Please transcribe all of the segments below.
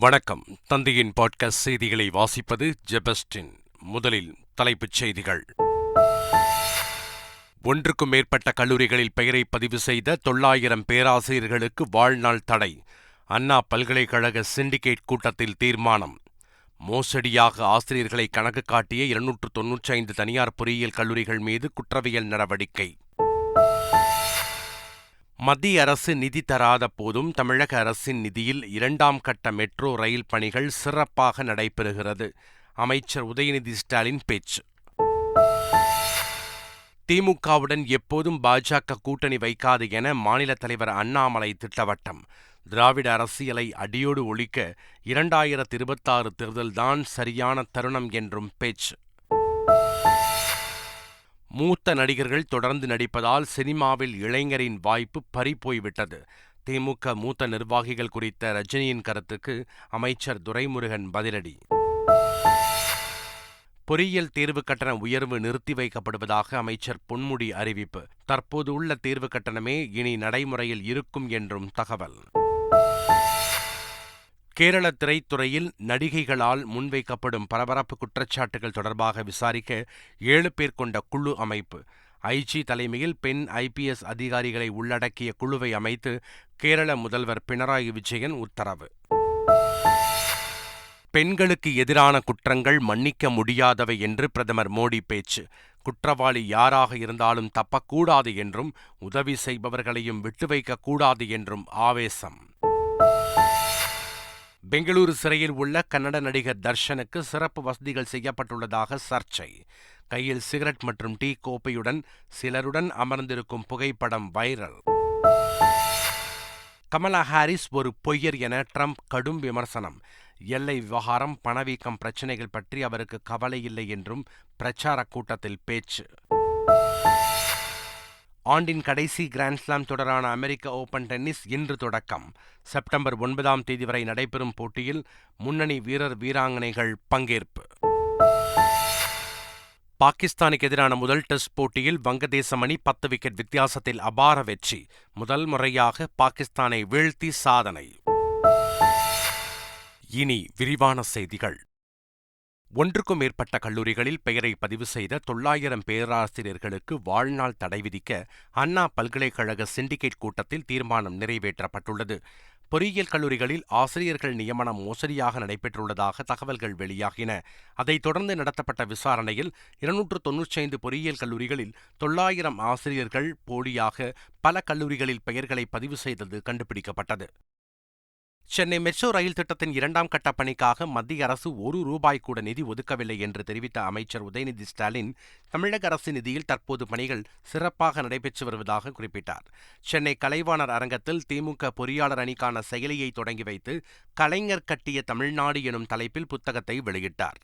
வணக்கம். தந்தையின் பாட்காஸ்ட் செய்திகளை வாசிப்பது ஜெபஸ்டின். முதலில் தலைப்புச் செய்திகள். ஒன்றுக்கும் மேற்பட்ட கல்லூரிகளில் பெயரை பதிவு செய்த தொள்ளாயிரம் பேராசிரியர்களுக்கு வாழ்நாள் தடை. அண்ணா பல்கலைக்கழக சிண்டிகேட் கூட்டத்தில் தீர்மானம். மோசடியாக ஆசிரியர்களை கணக்கு காட்டிய இருநூற்று தொன்னூற்றி ஐந்து தனியார் பொறியியல் கல்லூரிகள் மீது குற்றவியல் நடவடிக்கை. மத்திய அரசு நிதி தராத போதும் தமிழக அரசின் நிதியில் இரண்டாம் கட்ட மெட்ரோ ரயில் பணிகள் சிறப்பாக நடைபெறுகிறது. அமைச்சர் உதயநிதி ஸ்டாலின் பேச்சு. திமுகவுடன் எப்போதும் பாஜக கூட்டணி வைக்காது என மாநில தலைவர் அண்ணாமலை திட்டவட்டம். திராவிட அரசியலை அடியோடு ஒழிக்க இரண்டாயிரத்து இருபத்தாறு தேர்தல்தான் சரியான தருணம் என்றும் பேச்சு. மூத்த நடிகர்கள் தொடர்ந்து நடிப்பதால் சினிமாவில் இளைஞரின் வாய்ப்பு பறிபோய்விட்டது. திமுக மூத்த நிர்வாகிகள் குறித்த ரஜினியின் கருத்துக்கு அமைச்சர் துரைமுருகன் பதிலடி. பொறியியல் தேர்வு கட்டண உயர்வு நிறுத்தி வைக்கப்படுவதாக அமைச்சர் பொன்முடி அறிவிப்பு. தற்போது உள்ள தேர்வு கட்டணமே இனி நடைமுறையில் இருக்கும் என்றும் தகவல். கேரள திரைத்துறையில் நடிகைகளால் முன்வைக்கப்படும் பரபரப்பு குற்றச்சாட்டுகள் தொடர்பாக விசாரிக்க ஏழு பேர் கொண்ட குழு அமைப்பு. ஐஜி தலைமையில் பெண் ஐபிஎஸ் அதிகாரிகளை உள்ளடக்கிய குழுவை அமைத்து கேரள முதல்வர் பினராயி விஜயன் உத்தரவு. பெண்களுக்கு எதிரான குற்றங்கள் மன்னிக்க முடியாதவை என்று பிரதமர் மோடி பேச்சு. குற்றவாளி யாராக இருந்தாலும் தப்பக்கூடாது என்றும் உதவி செய்பவர்களையும் விட்டு வைக்கக்கூடாது என்றும் ஆவேசம். பெங்களூரு சிறையில் உள்ள கன்னட நடிகர் தர்ஷனுக்கு சிறப்பு வசதிகள் செய்யப்பட்டுள்ளதாக சர்ச்சை. கையில் சிகரெட் மற்றும் டீ கோப்பையுடன் சிலருடன் அமர்ந்திருக்கும் புகைப்படம் வைரல். கமலா ஹாரிஸ் ஒரு பொய்யர் என ட்ரம்ப் கடும் விமர்சனம். எல்லை விவகாரம் பணவீக்கம் பிரச்சினைகள் பற்றி அவருக்கு கவலை இல்லை என்றும் பிரச்சார கூட்டத்தில் பேச்சு. ஆண்டின் கடைசி கிராண்ட்ஸ்லாம் தொடரான அமெரிக்க ஓபன் டென்னிஸ் இன்று தொடக்கம். செப்டம்பர் ஒன்பதாம் தேதி வரை நடைபெறும் போட்டியில் முன்னணி வீரர் வீராங்கனைகள் பங்கேற்பு. பாகிஸ்தானுக்கு எதிரான முதல் டெஸ்ட் போட்டியில் வங்கதேசம் அணி பத்து விக்கெட் வித்தியாசத்தில் அபார வெற்றி. முதல் முறையாக பாகிஸ்தானை வீழ்த்தி சாதனை. இனி விரிவான செய்திகள். ஒன்றுக்கும் மேற்பட்ட கல்லூரிகளில் பெயரை பதிவு செய்த தொள்ளாயிரம் பேராசிரியர்களுக்கு வாழ்நாள் தடை விதிக்க அண்ணா பல்கலைக்கழக சிண்டிகேட் கூட்டத்தில் தீர்மானம் நிறைவேற்றப்பட்டுள்ளது. பொறியியல் கல்லூரிகளில் ஆசிரியர்கள் நியமனம் மோசடியாக நடைபெற்றுள்ளதாக தகவல்கள் வெளியாகின. அதைத் தொடர்ந்து நடத்தப்பட்ட விசாரணையில் இருநூற்று தொன்னூற்றி ஐந்து பொறியியல் கல்லூரிகளில் தொள்ளாயிரம் ஆசிரியர்கள் போலியாக பல கல்லூரிகளில் பெயர்களை பதிவு செய்தது கண்டுபிடிக்கப்பட்டது. சென்னை மெட்ரோ ரயில் திட்டத்தின் இரண்டாம் கட்ட பணிக்காக மத்திய அரசு ஒரு ரூபாய் கூட நிதி ஒதுக்கவில்லை என்று தெரிவித்த அமைச்சர் உதயநிதி ஸ்டாலின் தமிழக அரசு நிதியில் தற்போது பணிகள் சிறப்பாக நடைபெற்று வருவதாக குறிப்பிட்டார். சென்னை கலைவாணர் அரங்கத்தில் திமுக பொறியாளர் அணிக்கான செயலியை தொடங்கி வைத்து கலைஞர் கட்டிய தமிழ்நாடு எனும் தலைப்பில் புத்தகத்தை வெளியிட்டார்.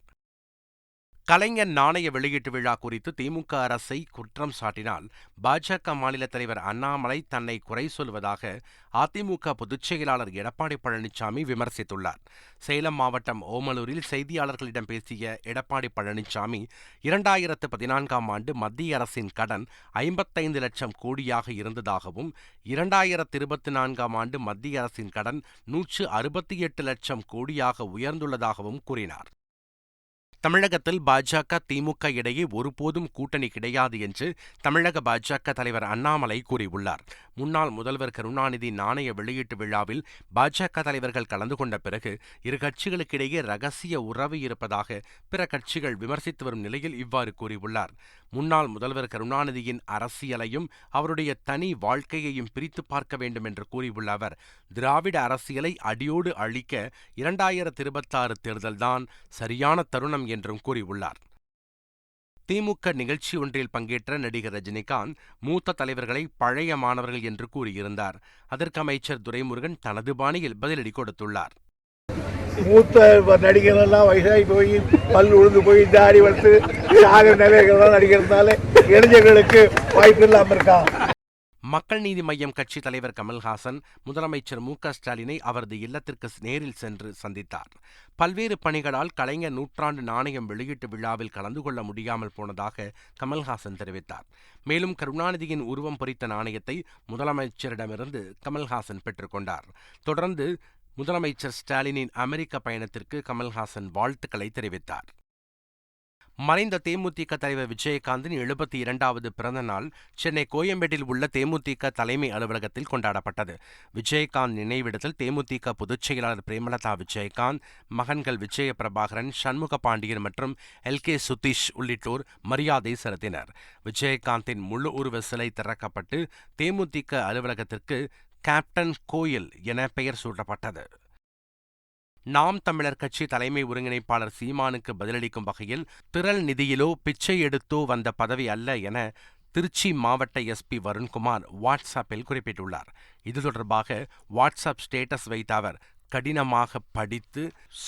கலைஞர் நாணய வெளியீட்டு விழா குறித்து திமுக அரசை குற்றம் சாட்டினால் பாஜக மாநில தலைவர் அண்ணாமலை தன்னை குறை சொல்வதாக அதிமுக பொதுச் செயலாளர் எடப்பாடி பழனிசாமி விமர்சித்துள்ளார். சேலம் மாவட்டம் ஓமலூரில் செய்தியாளர்களிடம் பேசிய எடப்பாடி பழனிசாமி இரண்டாயிரத்து பதினான்காம் ஆண்டு மத்திய அரசின் கடன் ஐம்பத்தைந்து லட்சம் கோடியாக இருந்ததாகவும் இரண்டாயிரத்து இருபத்தி நான்காம் ஆண்டு மத்திய அரசின் கடன் நூற்று அறுபத்தி எட்டு லட்சம் கோடியாக உயர்ந்துள்ளதாகவும் கூறினார். தமிழகத்தில் பாஜக திமுக இடையே ஒருபோதும் கூட்டணி கிடையாது என்று தமிழக பாஜக தலைவர் அண்ணாமலை கூறியுள்ளார். முன்னாள் முதல்வர் கருணாநிதி நாணய வெளியீட்டு விழாவில் பாஜக தலைவர்கள் கலந்து கொண்ட பிறகு இரு கட்சிகளுக்கிடையே ரகசிய உறவு இருப்பதாக பிற கட்சிகள் விமர்சித்து வரும் நிலையில் இவ்வாறு கூறியுள்ளார். முன்னாள் முதல்வர் கருணாநிதியின் அரசியலையும் அவருடைய தனி வாழ்க்கையையும் பிரித்து பார்க்க வேண்டும் என்று கூறியுள்ள அவர் திராவிட அரசியலை அடியோடு அழிக்க இரண்டாயிரத்தி இருபத்தாறு தேர்தல்தான் சரியான தருணம் என்றும் கூறியுள்ளார். திமுக நிகழ்ச்சி ஒன்றில் பங்கேற்ற நடிகர் ரஜினிகாந்த் மூத்த தலைவர்களை பழைய மாணவர்கள் என்று கூறியிருந்தார். அதற்கு அமைச்சர் துரைமுருகன் தனது பாணியில் பதிலடி கொடுத்துள்ளார். மூத்த நடிகர் எல்லாம் வயசாகி போய் பல் உழுந்து போய் தாடி வளர்த்து சாக நிலைகள்லாம் நடிக்கிறதுனால இளைஞர்களுக்கு வாய்ப்பு இல்லாமல் இருக்கான் மக்கள் நீதி மய்யம் கட்சி தலைவர் கமல்ஹாசன் முதலமைச்சர் மு ஸ்டாலினை அவரது இல்லத்திற்கு நேரில் சென்று சந்தித்தார். பல்வேறு பணிகளால் கலைஞர் நூற்றாண்டு நாணயம் வெளியீட்டு விழாவில் கலந்து கொள்ள முடியாமல் போனதாக கமல்ஹாசன் தெரிவித்தார். மேலும் கருணாநிதியின் உருவம் பொறித்த நாணயத்தை முதலமைச்சரிடமிருந்து கமல்ஹாசன் பெற்றுக்கொண்டார் தொடர்ந்து முதலமைச்சர் ஸ்டாலினின் அமெரிக்க பயணத்திற்கு கமல்ஹாசன் வாழ்த்துக்களை தெரிவித்தார். மறைந்த தேமுதிக தலைவர் விஜயகாந்தின் எழுபத்தி இரண்டாவது பிறந்த நாள் சென்னை கோயம்பேட்டில் உள்ள தேமுதிக தலைமை அலுவலகத்தில் கொண்டாடப்பட்டது. விஜயகாந்த் நினைவிடத்தில் தேமுதிக பொதுச் செயலாளர் பிரேமலதா விஜயகாந்த் மகன்கள் விஜய பிரபாகரன் சண்முக பாண்டியன் மற்றும் எல். கே. சுதீஷ் உள்ளிட்டோர் மரியாதை செலுத்தினர். விஜயகாந்தின் முழு உருவ சிலை திறக்கப்பட்டு தேமுதிக அலுவலகத்திற்கு கேப்டன் கோயில் என பெயர் சூட்டப்பட்டது. நாம் தமிழர் கட்சி தலைமை ஒருங்கிணைப்பாளர் சீமானுக்கு பதிலளிக்கும் வகையில் திரள் நிதியிலோ பிச்சை எடுத்தோ வந்த பதவி அல்ல என திருச்சி மாவட்ட எஸ்பி வருண்குமார் வாட்ஸ்அப்பில் குறிப்பிட்டுள்ளார். இது தொடர்பாக வாட்ஸ்அப் ஸ்டேட்டஸ் வைத்த அவர் கடினமாக படித்து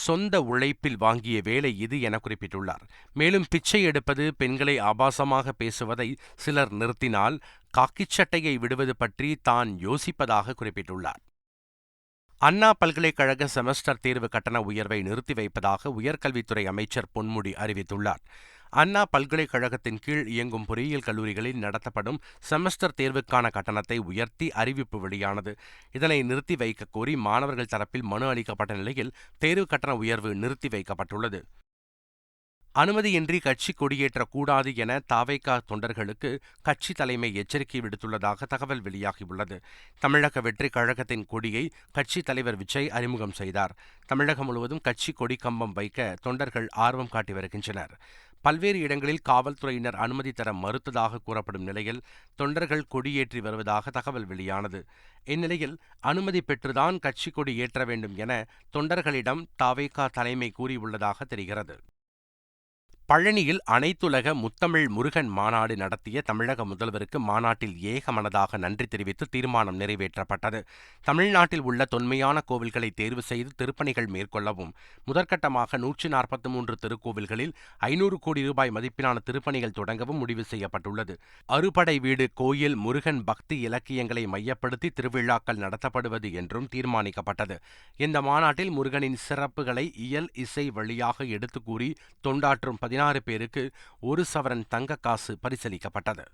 சொந்த உழைப்பில் வாங்கிய வேலை இது என குறிப்பிட்டுள்ளார். மேலும் பிச்சை எடுப்பது பெண்களை ஆபாசமாக பேசுவதை சிலர் நிறுத்தினால் காக்கிச்சட்டையை விடுவது பற்றி தான் யோசிப்பதாக குறிப்பிட்டுள்ளார். அண்ணா பல்கலைக்கழக செமஸ்டர் தேர்வு கட்டண உயர்வை நிறுத்தி வைப்பதாக உயர்கல்வித்துறை அமைச்சர் பொன்முடி அறிவித்துள்ளார். அண்ணா பல்கலைக்கழகத்தின் கீழ் இயங்கும் பொறியியல் கல்லூரிகளில் நடத்தப்படும் செமஸ்டர் தேர்வுக்கான கட்டணத்தை உயர்த்தி அறிவிப்பு வெளியானது. இதனை நிறுத்தி வைக்க கோரி மாணவர்கள் தரப்பில் மனு அளிக்கப்பட்ட நிலையில் தேர்வு கட்டண உயர்வு நிறுத்தி வைக்கப்பட்டுள்ளது. அனுமதியின்றி கட்சி கொடியேற்றக்கூடாது என தாவைக்கா தொண்டர்களுக்கு கட்சி தலைமை எச்சரிக்கை விடுத்துள்ளதாக தகவல் வெளியாகியுள்ளது. தமிழக வெற்றி கழகத்தின் கொடியை கட்சி தலைவர் விஜய் அறிமுகம் செய்தார். தமிழகம் முழுவதும் கட்சி கொடி கம்பம் வைக்க தொண்டர்கள் ஆர்வம் காட்டி வருகின்றனர். பல்வேறு இடங்களில் காவல்துறையினர் அனுமதி தர மறுத்ததாக கூறப்படும் நிலையில் தொண்டர்கள் கொடியேற்றி வருவதாக தகவல் வெளியானது. இந்நிலையில் அனுமதி பெற்றுதான் கட்சி கொடி ஏற்ற வேண்டும் என தொண்டர்களிடம் தாவேகா தலைமை கூறியுள்ளதாக தெரிகிறது. பழனியில் அனைத்துலக முத்தமிழ் முருகன் மாநாடு நடத்திய தமிழக முதல்வருக்கு மாநாட்டில் ஏகமனதாக நன்றி தெரிவித்து தீர்மானம் நிறைவேற்றப்பட்டது. தமிழ்நாட்டில் உள்ள தொன்மையான கோவில்களை தேர்வு செய்து திருப்பணிகள் மேற்கொள்ளவும் முதற்கட்டமாக நூற்றி நாற்பத்தி மூன்று திருக்கோவில்களில் ஐநூறு கோடி ரூபாய் மதிப்பிலான திருப்பணிகள் தொடங்கவும் முடிவு செய்யப்பட்டுள்ளது. அறுபடை வீடு கோயில் முருகன் பக்தி இலக்கியங்களை மையப்படுத்தி திருவிழாக்கள் நடத்தப்படுவது என்றும் தீர்மானிக்கப்பட்டது. இந்த மாநாட்டில் முருகனின் சிறப்புகளை இயல் இசை வழியாக எடுத்துக் கூறி தொண்டாற்றும் பதினாறு பேருக்கு ஒரு சவரன் தங்க காசு பரிசளிக்கப்பட்டது.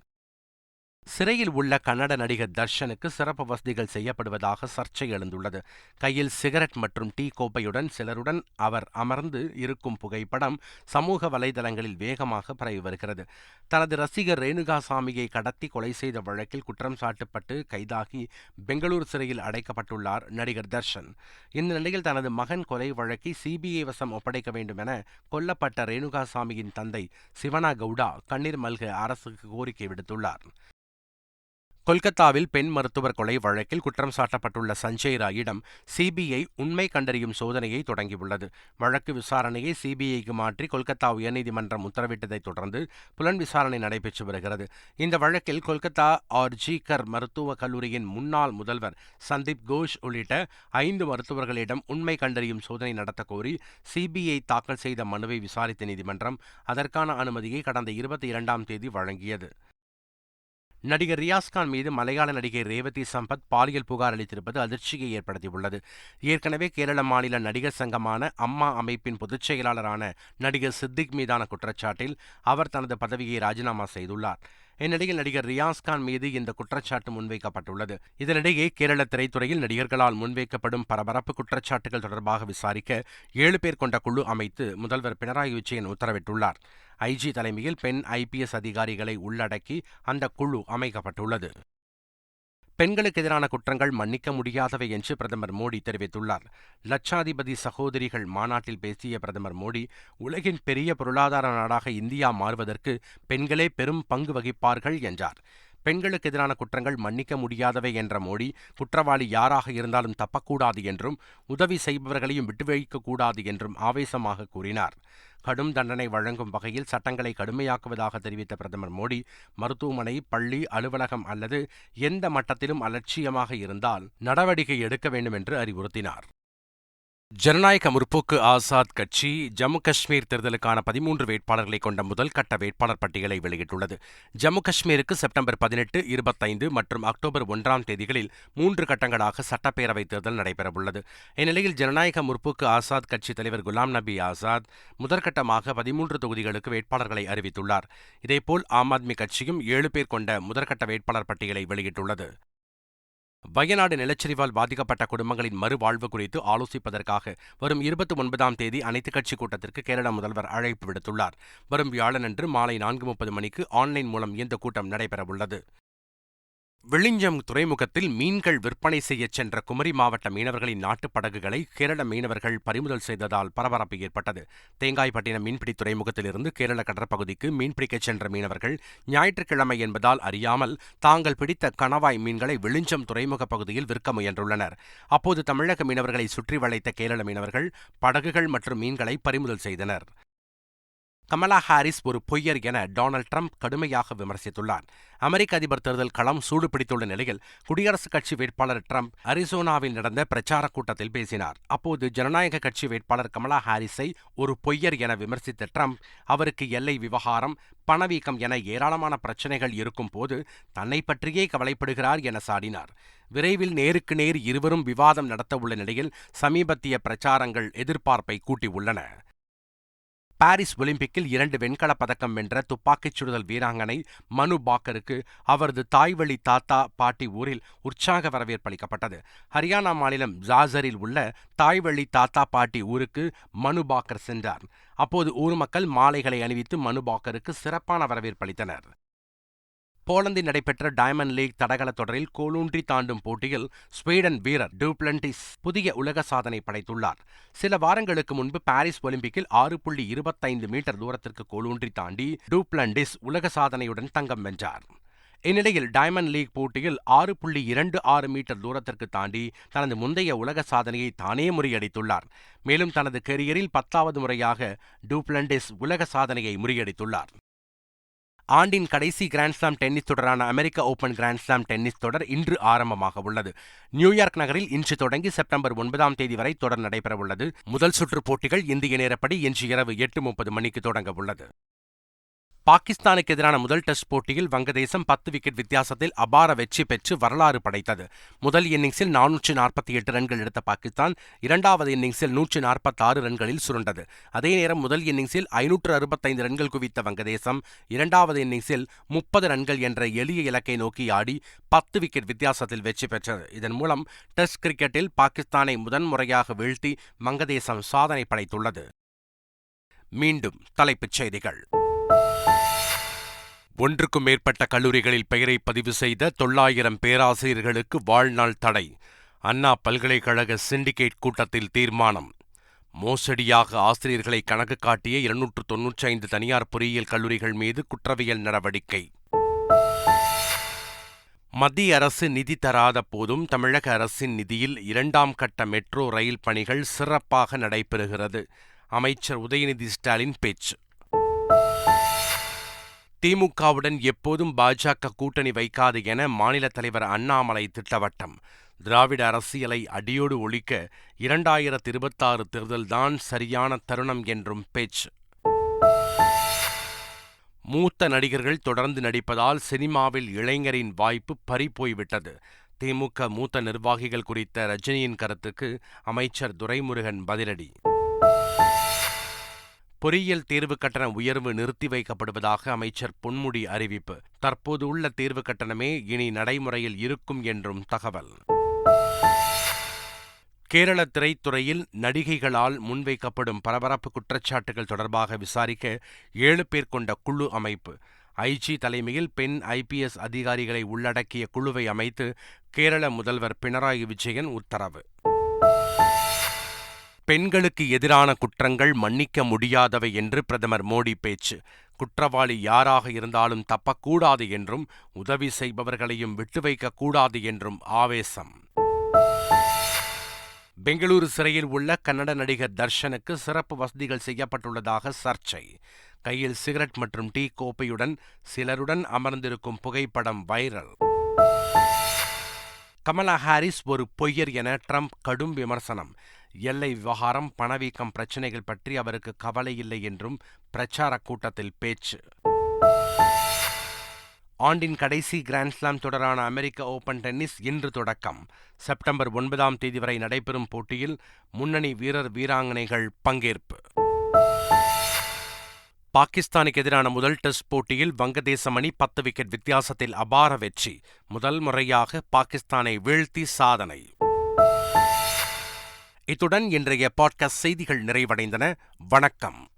சிறையில் உள்ள கன்னட நடிகர் தர்ஷனுக்கு சிறப்பு வசதிகள் செய்யப்படுவதாக சர்ச்சை எழுந்துள்ளது. கையில் சிகரெட் மற்றும் டீ கோப்பையுடன் சிலருடன் அவர் அமர்ந்து இருக்கும் புகைப்படம் சமூக வலைதளங்களில் வேகமாக பரவி வருகிறது. தனது ரசிகர் ரேணுகாசாமியை கடத்தி கொலை செய்த வழக்கில் குற்றம் சாட்டப்பட்டு கைதாகி பெங்களூர் சிறையில் அடைக்கப்பட்டுள்ளார் நடிகர் தர்ஷன். இந்த நிலையில் தனது மகன் கொலை வழக்கை சிபிஐ வசம் ஒப்படைக்க வேண்டும் என கொல்லப்பட்ட ரேணுகாசாமியின் தந்தை சிவனா கவுடா கண்ணீர் மல்க அரசுக்கு கோரிக்கை விடுத்துள்ளார். கொல்கத்தாவில் பெண் மருத்துவர் கொலை வழக்கில் குற்றம் சாட்டப்பட்டுள்ள சஞ்சய் ராயிடம் சிபிஐ உண்மை கண்டறியும் சோதனையை தொடங்கியுள்ளது. வழக்கு விசாரணையை சிபிஐக்கு மாற்றி கொல்கத்தா உயர்நீதிமன்றம் உத்தரவிட்டதைத் தொடர்ந்து புலன் விசாரணை நடைபெற்று வருகிறது. இந்த வழக்கில் கொல்கத்தா ஆர்ஜிகர் மருத்துவக் கல்லூரியின் முன்னாள் முதல்வர் சந்தீப் கோஷ் உள்ளிட்ட ஐந்து மருத்துவர்களிடம் உண்மை கண்டறியும் சோதனை நடத்த கோரி சிபிஐ தாக்கல் செய்த மனுவை விசாரித்த நீதிமன்றம் அதற்கான அனுமதியை கடந்த இருபத்தி இரண்டாம் தேதி வழங்கியது. நடிகர் ரியாஸ்கான் மீது மலையாள நடிகை ரேவதி சம்பத் பாலியல் புகார் அளித்திருப்பது அதிர்ச்சியை ஏற்படுத்தியுள்ளது. ஏற்கனவே கேரள மாநில நடிகர் சங்கமான அம்மா அமைப்பின் பொதுச் செயலாளரான நடிகர் சித்திக் மீதான குற்றச்சாட்டில் அவர் தனது பதவியை ராஜினாமா செய்துள்ளார். இந்நிலையில் நடிகர் ரியாஸ்கான் மீது இந்த குற்றச்சாட்டு முன்வைக்கப்பட்டுள்ளது. இதனிடையே கேரள திரைத்துறையில் நடிகர்களால் முன்வைக்கப்படும் பரபரப்பு குற்றச்சாட்டுகள் தொடர்பாக விசாரிக்க ஏழு பேர் கொண்ட குழு அமைத்து முதல்வர் பினராயி விஜயன் உத்தரவிட்டுள்ளார். ஐஜி தலைமையில் பெண் ஐபிஎஸ் அதிகாரிகளை உள்ளடக்கி அந்த குழு அமைக்கப்பட்டுள்ளது. பெண்களுக்கு எதிரான குற்றங்கள் மன்னிக்க முடியாதவை என்று பிரதமர் மோடி தெரிவித்துள்ளார். லட்சாதிபதி சகோதரிகள் மாநாட்டில் பேசிய பிரதமர் மோடி உலகின் பெரிய பொருளாதார நாடாக இந்தியா மாறுவதற்கு பெண்களே பெரும் பங்கு வகிப்பார்கள் என்றார். பெண்களுக்கு எதிரான குற்றங்கள் மன்னிக்க முடியாதவை என்ற மோடி குற்றவாளி யாராக இருந்தாலும் தப்பக்கூடாது என்றும் உதவி செய்பவர்களையும் விட்டுவைக்கக்கூடாது என்றும் ஆவேசமாக கூறினார். கடும் தண்டனை வழங்கும் வகையில் சட்டங்களை கடுமையாக்குவதாக தெரிவித்த பிரதமர் மோடி மருத்துவமனை பள்ளி அலுவலகம் அல்லது எந்த மட்டத்திலும் அலட்சியமாக இருந்தால் நடவடிக்கை எடுக்க வேண்டும் என்று அறிவுறுத்தினார். ஜனநாயக முற்போக்கு ஆசாத் கட்சி ஜம்மு காஷ்மீர் தேர்தலுக்கான பதிமூன்று வேட்பாளர்களை கொண்ட முதல் கட்ட வேட்பாளர் பட்டியலை வெளியிட்டுள்ளது. ஜம்மு காஷ்மீருக்கு செப்டம்பர் பதினெட்டு இருபத்தைந்து மற்றும் அக்டோபர் ஒன்றாம் தேதிகளில் மூன்று கட்டங்களாக சட்டப்பேரவைத் தேர்தல் நடைபெறவுள்ளது. இந்நிலையில் ஜனநாயக முற்போக்கு ஆசாத் கட்சி தலைவர் குலாம் நபி ஆசாத் முதற்கட்டமாக பதிமூன்று தொகுதிகளுக்கு வேட்பாளர்களை அறிவித்துள்ளார். இதேபோல் ஆம் ஆத்மி கட்சியும் ஏழு பேர் கொண்ட முதற்கட்ட வேட்பாளர் பட்டியலை வெளியிட்டுள்ளது. வயநாடு நிலச்சரிவால் பாதிக்கப்பட்ட குடும்பங்களின் மறுவாழ்வு குறித்து ஆலோசிப்பதற்காக வரும் இருபத்தி ஒன்பதாம் தேதி அனைத்துக் கட்சி கூட்டத்திற்கு கேரள முதல்வர் அழைப்பு விடுத்துள்ளார். வரும் வியாழனன்று மாலை நான்கு முப்பது மணிக்கு ஆன்லைன் மூலம் இந்த கூட்டம் நடைபெறவுள்ளது. விழிஞ்சம் துறைமுகத்தில் மீன்கள் விற்பனை செய்யச் சென்ற குமரி மாவட்ட மீனவர்களின் நாட்டுப் படகுகளை கேரள மீனவர்கள் பறிமுதல் செய்ததால் பரபரப்பு ஏற்பட்டது. தேங்காய்பட்டினம் மீன்பிடி துறைமுகத்திலிருந்து கேரள கடற்பகுதிக்கு மீன்பிடிக்கச் சென்ற மீனவர்கள் ஞாயிற்றுக்கிழமை என்பதால் அறியாமல் தாங்கள் பிடித்த கணவாய் மீன்களை விழிஞ்சம் துறைமுக பகுதியில் விற்க முயன்றுள்ளனர். அப்போது தமிழக மீனவர்களை சுற்றி வளைத்த கேரள மீனவர்கள் படகுகள் மற்றும் மீன்களை பறிமுதல் செய்தனர். கமலா ஹாரிஸ் ஒரு பொய்யர் என டொனால்ட் ட்ரம்ப் கடுமையாக விமர்சித்துள்ளார். அமெரிக்க அதிபர் தேர்தல் களம் சூடு பிடித்துள்ள நிலையில் குடியரசுக் கட்சி வேட்பாளர் ட்ரம்ப் அரிசோனாவில் நடந்த பிரச்சார கூட்டத்தில் பேசினார். அப்போது ஜனநாயக கட்சி வேட்பாளர் கமலா ஹாரிஸை ஒரு பொய்யர் என விமர்சித்த ட்ரம்ப் அவருக்கு எல்லை விவகாரம் பணவீக்கம் என ஏராளமான பிரச்சனைகள் இருக்கும் போது தன்னை பற்றியே கவலைப்படுகிறார் என சாடினார். விரைவில் நேருக்கு நேர் இருவரும் விவாதம் நடத்தவுள்ள நிலையில் சமீபத்திய பிரச்சாரங்கள் எதிர்பார்ப்பை கூட்டியுள்ளன. பாரிஸ் ஒலிம்பிக்கில் இரண்டு வெண்கலப் பதக்கம் வென்ற துப்பாக்கிச் சுடுதல் வீராங்கனை மனு பாக்கருக்கு அவரது தாய்வழி தாத்தா பாட்டி ஊரில் உற்சாக வரவேற்பளிக்கப்பட்டது ஹரியானா மாநிலம் ஜாசரில் உள்ள தாய்வழி தாத்தா பாட்டி ஊருக்கு மனு பாக்கர் சென்றார். அப்போது ஊர் மக்கள் மாலைகளை அணிவித்து மனு பாக்கருக்கு சிறப்பான வரவேற்பளித்தனர் போலந்தில் நடைபெற்ற டைமண்ட் லீக் தடகள தொடரில் கோலூன்றி தாண்டும் போட்டியில் ஸ்வீடன் வீரர் டூப்ளண்டிஸ் புதிய உலக சாதனை படைத்துள்ளார். சில வாரங்களுக்கு முன்பு பாரிஸ் ஒலிம்பிக்கில் ஆறு புள்ளி இருபத்தைந்து மீட்டர் தூரத்திற்கு கோலூன்றி தாண்டி டூப்ளண்டிஸ் உலக சாதனையுடன் தங்கம் வென்றார். இந்நிலையில் டைமண்ட் லீக் போட்டியில் ஆறு புள்ளி இரண்டு ஆறு மீட்டர் தூரத்திற்கு தாண்டி தனது முந்தைய உலக சாதனையை தானே முறியடித்துள்ளார். மேலும் தனது கெரியரில் பத்தாவது முறையாக டூப்ளண்டிஸ் உலக சாதனையை முறியடித்துள்ளார். ஆண்டின் கடைசி கிராண்ட்ஸ்லாம் டென்னிஸ் தொடரான அமெரிக்க ஓபன் கிராண்ட்ஸ்லாம் டென்னிஸ் தொடர் இன்று ஆரம்பமாக உள்ளது. நியூயார்க் நகரில் இன்று தொடங்கி செப்டம்பர் ஒன்பதாம் தேதி வரை தொடர் நடைபெறவுள்ளது. முதல் சுற்று போட்டிகள் இந்திய நேரப்படி இன்று இரவு எட்டு முப்பது மணிக்கு தொடங்க உள்ளது. பாகிஸ்தானுக்கு எதிரான முதல் டெஸ்ட் போட்டியில் வங்கதேசம் பத்து விக்கெட் வித்தியாசத்தில் அபார வெற்றி பெற்று வரலாறு படைத்தது. முதல் இன்னிங்ஸில் நானூற்று நாற்பத்தி எட்டு ரன்கள் எடுத்த பாகிஸ்தான் இரண்டாவது இன்னிங்ஸில் நூற்று நாற்பத்தாறு ரன்களில் சுருண்டது. அதே நேரம் முதல் இன்னிங்ஸில் ஐநூற்று அறுபத்தைந்து ரன்கள் குவித்த வங்கதேசம் இரண்டாவது இன்னிங்ஸில் முப்பது ரன்கள் என்ற எளிய இலக்கை நோக்கி ஆடி பத்து விக்கெட் வித்தியாசத்தில் வெற்றி பெற்றது. இதன் மூலம் டெஸ்ட் கிரிக்கெட்டில் பாகிஸ்தானை முதன்முறையாக வீழ்த்தி வங்கதேசம் சாதனை படைத்துள்ளது. மீண்டும் தலைப்புச் செய்திகள். ஒன்றுக்கும் மேற்பட்ட கல்லூரிகளில் பெயரை பதிவு செய்த தொள்ளாயிரம் பேராசிரியர்களுக்கு வாழ்நாள் தடை. அண்ணா பல்கலைக்கழக சிண்டிகேட் கூட்டத்தில் தீர்மானம். மோசடியாக ஆசிரியர்களை கணக்கு காட்டிய இருநூற்று தொன்னூற்றி ஐந்து தனியார் பொறியியல் கல்லூரிகள் மீது குற்றவியல் நடவடிக்கை. மத்திய அரசு நிதி தராத போதும் தமிழக அரசின் நிதியில் இரண்டாம் கட்ட மெட்ரோ ரயில் பணிகள் சிறப்பாக நடைபெறுகிறது. அமைச்சர் உதயநிதி ஸ்டாலின் பேச்சு. திமுகவுடன் எப்போதும் பாஜக கூட்டணி வைக்காது என மாநில தலைவர் அண்ணாமலை திட்டவட்டம். திராவிட அரசியலை அடியோடு ஒழிக்க இரண்டாயிரத்து இருபத்தாறு தேர்தல்தான் சரியான தருணம் என்றும் பேச்சு. மூத்த நடிகர்கள் தொடர்ந்து நடிப்பதால் சினிமாவில் இளைஞரின் வாய்ப்பு பறிபோய்விட்டது திமுக மூத்த நிர்வாகிகள் குறித்த ரஜினியின் கருத்துக்கு அமைச்சர் துரைமுருகன் பதிலடி. பொறியியல் தேர்வு கட்டண உயர்வு நிறுத்தி வைக்கப்படுவதாக அமைச்சர் பொன்முடி அறிவிப்பு. தற்போது உள்ள தேர்வு கட்டணமே இனி நடைமுறையில் இருக்கும் என்றும் தகவல். கேரள திரைத்துறையில் நடிகைகளால் முன்வைக்கப்படும் பரபரப்பு குற்றச்சாட்டுகள் தொடர்பாக விசாரிக்க ஏழு பேர் கொண்ட குழு அமைப்பு. ஐஜி தலைமையில் பெண் ஐபிஎஸ் அதிகாரிகளை உள்ளடக்கிய குழுவை அமைத்து கேரள முதல்வர் பினராயி விஜயன் உத்தரவு. பெண்களுக்கு எதிரான குற்றங்கள் மன்னிக்க முடியாதவை என்று பிரதமர் மோடி பேச்சு. குற்றவாளி யாராக இருந்தாலும் தப்பக்கூடாது என்றும் உதவி செய்பவர்களையும் விட்டு வைக்கக்கூடாது என்றும் ஆவேசம். பெங்களூரு சிறையில் உள்ள கன்னட நடிகர் தர்ஷனுக்கு சிறப்பு வசதிகள் செய்யப்பட்டுள்ளதாக சர்ச்சை. கையில் சிகரெட் மற்றும் டீ கோப்பையுடன் சிலருடன் அமர்ந்திருக்கும் புகைப்படம் வைரல். கமலா ஹாரிஸ் ஒரு பொய்யர் என ட்ரம்ப் கடும் விமர்சனம். எல்லை விவகாரம் பணவீக்கம் பிரச்சினைகள் பற்றி அவருக்கு கவலை இல்லை என்றும் பிரச்சார கூட்டத்தில் பேச்சு. ஆண்டின் கடைசி கிராண்ட்ஸ்லாம் தொடரான அமெரிக்க ஓபன் டென்னிஸ் இன்று தொடக்கம். செப்டம்பர் ஒன்பதாம் தேதி வரை நடைபெறும் போட்டியில் முன்னணி வீரர் வீராங்கனைகள் பங்கேற்பு. பாகிஸ்தானுக்கு எதிரான முதல் டெஸ்ட் போட்டியில் வங்கதேசம் அணி பத்து விக்கெட் வித்தியாசத்தில் அபார வெற்றி. முதல் முறையாக பாகிஸ்தானை வீழ்த்தி சாதனை. இத்துடன் இன்றைய பாட்காஸ்ட் செய்திகள் நிறைவடைந்தன. வணக்கம்.